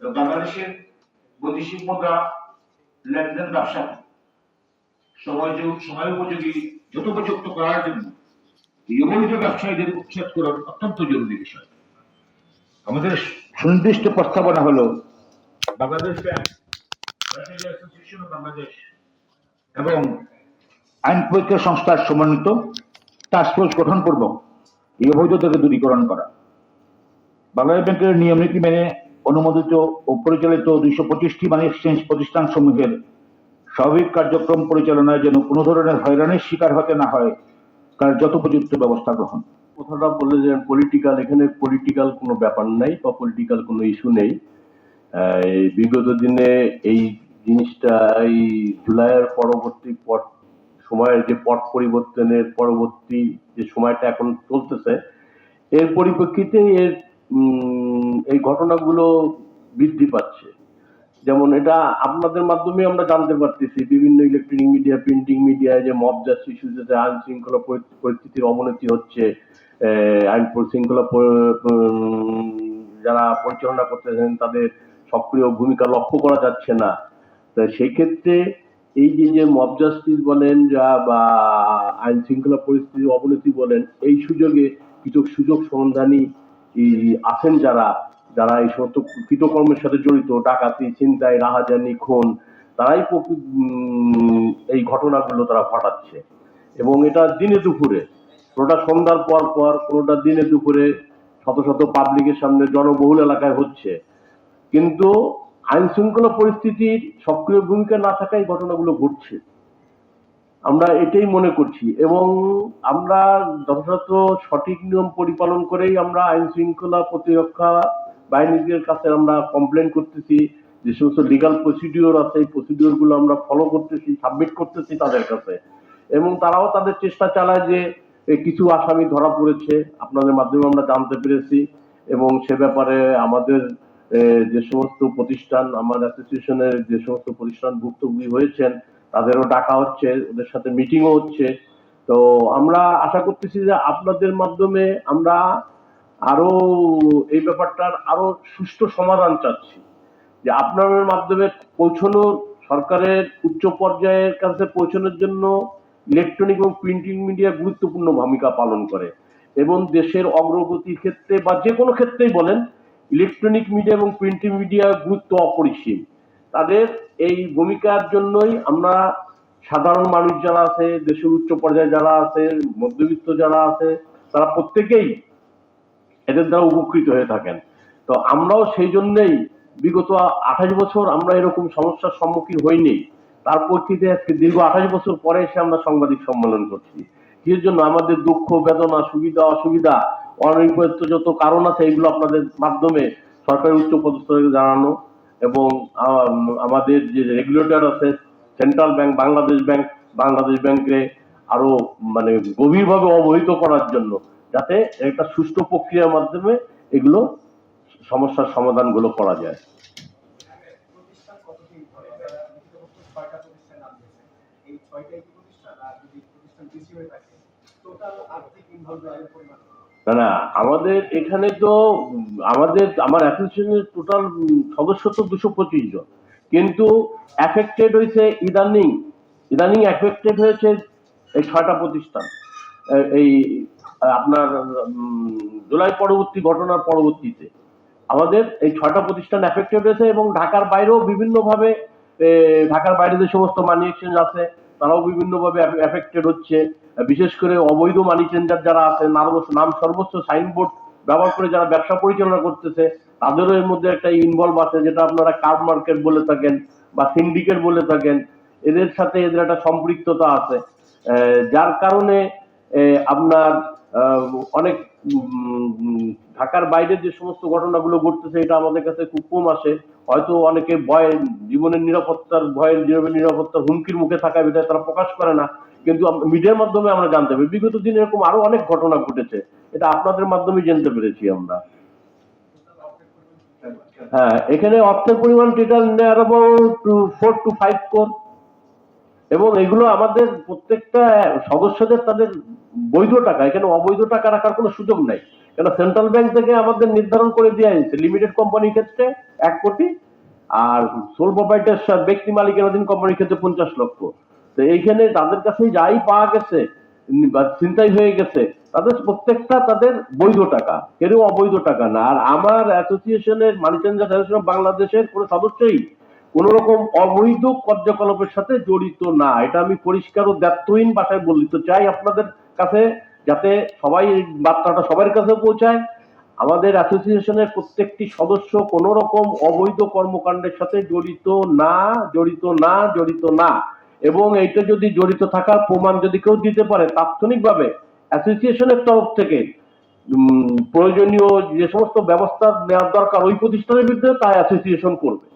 বাংলাদেশের বৈদেশিক মুদ্রা লেনদেন ব্যবসা সময় সময় উপযোগী যথোপযুক্ত করার জন্য অবৈধ ব্যবসায়ীদের উচ্ছেদ অত্যন্ত জরুরি বিষয়। আমাদের সুনির্দিষ্ট প্রস্তাবনা হলো, বাংলাদেশ ব্যাংক এবং আইন পরীক্ষা সংস্থার সমন্বিত টাস্কফোর্স গঠনপূর্বক এই অবৈধতাকে দূরীকরণ করা। বাংলাদেশ ব্যাংকের নিয়ম নীতি মেনে অনুমোদিত ও পরিচালিত দুইশো পঁচিশটি মানি এক্সচেঞ্জ প্রতিষ্ঠান সমূহের স্বাভাবিক কার্যক্রম পরিচালনায় যেন কোনো ধরনের হয়রানির শিকার হতে না হয়, তার যথোপযুক্ত ব্যবস্থা গ্রহণ। কথাটা বললে যে পলিটিক্যাল এখানে পলিটিক্যাল কোনো ব্যাপার নাই বা পলিটিক্যাল কোনো ইস্যু নেই। বিগত দিনে এই জিনিসটা এই জুলাইয়ের পরবর্তী পট সময়ের যে পট পরিবর্তনের পরবর্তী যে সময়টা এখন চলতেছে, এর পরিপ্রেক্ষিতে এর এই ঘটনাগুলো বৃদ্ধি পাচ্ছে। যেমন এটা আপনাদের মাধ্যমে আমরা জানতে পারতেছি, বিভিন্ন ইলেকট্রনিক মিডিয়া প্রিন্টিং মিডিয়ায় যে মব জাস্টিস ইস্যুতে আইন শৃঙ্খলা পরিস্থিতির অবনতি হচ্ছে আইন শৃঙ্খলা যারা পরিচালনা করতেছেন তাদের সক্রিয় ভূমিকা লক্ষ্য করা যাচ্ছে না। সেই ক্ষেত্রে এই যে যে মব জাস্টিস বলেন যা বা আইন শৃঙ্খলা পরিস্থিতির অবনতি বলেন, এই সুযোগে কিছু সুযোগ সন্ধানী আছেন যারা যারা এই সমস্ত কৃতকর্মের সাথে জড়িত, ডাকাতি, ছিনতাই, রাহাজানি, খুন, তারাই এই ঘটনাগুলো তারা ঘটাচ্ছে। এবং এটা দিনে দুপুরে কোনোটা সন্ধ্যার পর পর কোনোটা দিনে দুপুরে শত শত পাবলিকের সামনে জনবহুল এলাকায় হচ্ছে। কিন্তু আইন শৃঙ্খলা পরিস্থিতির সক্রিয় ভূমিকা না থাকায় ঘটনাগুলো ঘটছে। আমরা এটাই মনে করছি এবং আমরা যথাযথ সঠিক নিয়ম পরিপালন করেই আমরা আইন শৃঙ্খলা প্রতিরক্ষা বাহিনীদের কাছে আমরা কমপ্লেন করতেছি, যে সমস্ত লিগাল প্রসিডিওর আছে, এই প্রসিডিওরগুলো আমরা ফলো করতেছি সাবমিট করতেছি তাদের কাছে। এবং তারাও তাদের চেষ্টা চালায় যে কিছু আসামি ধরা পড়েছে, আপনাদের মাধ্যমে আমরা জানতে পেরেছি। এবং সে ব্যাপারে আমাদের যে সমস্ত প্রতিষ্ঠান, আমার অ্যাসোসিয়েশনের যে সমস্ত প্রতিষ্ঠান ভুক্তভোগী হয়েছেন, তাদেরও ডাকা হচ্ছে, ওদের সাথে মিটিংও হচ্ছে। তো আমরা আশা করতেছি যে আপনাদের মাধ্যমে আমরা আরও এই ব্যাপারটার আরও সুষ্ঠু সমাধান চাচ্ছি। যে আপনাদের মাধ্যমে পৌঁছানোর সরকারের উচ্চ পর্যায়ের কাছে পৌঁছানোর জন্য ইলেকট্রনিক এবং প্রিন্টিং মিডিয়া গুরুত্বপূর্ণ ভূমিকা পালন করে এবং দেশের অগ্রগতির ক্ষেত্রে বা যে কোনো ক্ষেত্রেই বলেন ইলেকট্রনিক মিডিয়া এবং প্রিন্টিং মিডিয়া গুরুত্ব অপরিসীম। তাদের এই ভূমিকার জন্যই আমরা সাধারণ মানুষ যারা আছে, দেশের উচ্চ পর্যায়ে যারা আছে, মধ্যবিত্ত যারা আছে, তারা প্রত্যেকেই এদের দ্বারা উপকৃত হয়ে থাকেন। তো আমরাও সেই জন্যেই বিগত আঠাশ বছর আমরা এরকম সমস্যার সম্মুখীন হইনি। তার প্রেক্ষিতে আজকে দীর্ঘ আঠাশ বছর পরে এসে আমরা সাংবাদিক সম্মেলন করছি। এর জন্য আমাদের দুঃখ, বেদনা, সুবিধা, অসুবিধা, অনির্বাচিত যত কারণ আছে, এগুলো আপনাদের মাধ্যমে সরকারি উচ্চ পদস্থকে জানানো এবং আমাদের যে রেগুলেটর আছে, central bank, Bangladesh bank, Bangladesh ব্যাংকে আরও মানে গভীরভাবে অবহিত করার জন্য যাতে একটা সুষ্ঠু প্রক্রিয়ার মাধ্যমে এগুলো সমস্যার সমাধানগুলো করা যায়? না না আমাদের এখানে তো আমাদের আমার অ্যাসোসিয়েশনের টোটাল সদস্য তো দুশো পঁচিশ জন। কিন্তু অ্যাফেক্টেড হয়েছে ইদানিং। ইদানিং অ্যাফেক্টেড হয়েছে এই ছয়টা প্রতিষ্ঠান। এই আপনার জুলাই পরবর্তী, ঘটনার পরবর্তীতে। আমাদের এই ছয়টা প্রতিষ্ঠান অ্যাফেক্টেড হয়েছে এবং ঢাকার বাইরেও বিভিন্নভাবে ঢাকার বাইরে যে সমস্ত মানি এক্সচেঞ্জ আছে, তারাও বিভিন্নভাবে অ্যাফেক্টেড হচ্ছে। বিশেষ করে অবৈধ মানি চেঞ্জার যারা আছে নাম সর্বোচ্চ সাইনবোর্ড ব্যবহার করে যারা ব্যবসা পরিচালনা করতেছে, তাদেরও এর মধ্যে একটা ইনভলভ আছে, যেটা আপনারা কার্ড মার্কেট বলে থাকেন বা সিন্ডিকেট বলে থাকেন। এদের সাথে এদের একটা সম্পৃক্ততা আছে। যার কারণে আপনার অনেক ঢাকার বাইরে যে সমস্ত ঘটনাগুলো ঘটতেছে, এটা আমাদের কাছে খুব কম আসে। হয়তো অনেকে ভয় জীবনের নিরাপত্তার, ভয়ের জীবনের নিরাপত্তার হুমকির মুখে থাকা বিধায় তারা প্রকাশ করে না। কিন্তু মিডিয়ার মাধ্যমে আমরা জানতে পারি। বিগত দিনে এরকম আরও অনেক ঘটনা ঘটেছে। এটা আপনাদের মাধ্যমে জানতে পেরেছি আমরা। হ্যাঁ এখানে অর্থের পরিমাণ total near about four to five crore এবং এগুলো আমাদের প্রত্যেকটা সদস্যদের তাদের বৈধ টাকা, এখানে অবৈধ টাকা রাখার কোনো সুযোগ নাই। কেন? সেন্ট্রাল ব্যাংক থেকে আমাদের নির্ধারণ করে দেওয়া হয়েছে। লিমিটেড কোম্পানির ক্ষেত্রে এক কোটি, আর সোল প্রোপাইটার ব্যক্তি মালিকানাধীন কোম্পানির ক্ষেত্রে পঞ্চাশ লক্ষ। তো এইখানে তাদের কাছে যাই পাওয়া গেছে ছিনতাই হয়ে গেছে, তাদের প্রত্যেকটা তাদের বৈধ টাকা, কেউ অবৈধ টাকা না। আর আমার অ্যাসোসিয়েশনের অফ বাংলাদেশের কোনো সদস্যই কোন রকম অবৈধ কার্যকলাপের সাথে জড়িত না। এটা আমি পরিষ্কার ও দায়িত্বহীন ভাষায় বলতে চাই আপনাদের কাছে, যাতে সবাই এই বার্তাটা সবার কাছে পৌঁছায়। আমাদের অ্যাসোসিয়েশনের প্রত্যেকটি সদস্য কোন রকম অবৈধ কর্মকাণ্ডের সাথে জড়িত না জড়িত না জড়িত না। এবং এইটা যদি জড়িত থাকার প্রমাণ যদি কেউ দিতে পারে, তাৎক্ষণিকভাবে অ্যাসোসিয়েশনের তরফ থেকে প্রয়োজনীয় যে সমস্ত ব্যবস্থা নেওয়ার দরকার ওই প্রতিষ্ঠানের বিরুদ্ধে তা অ্যাসোসিয়েশন করবে।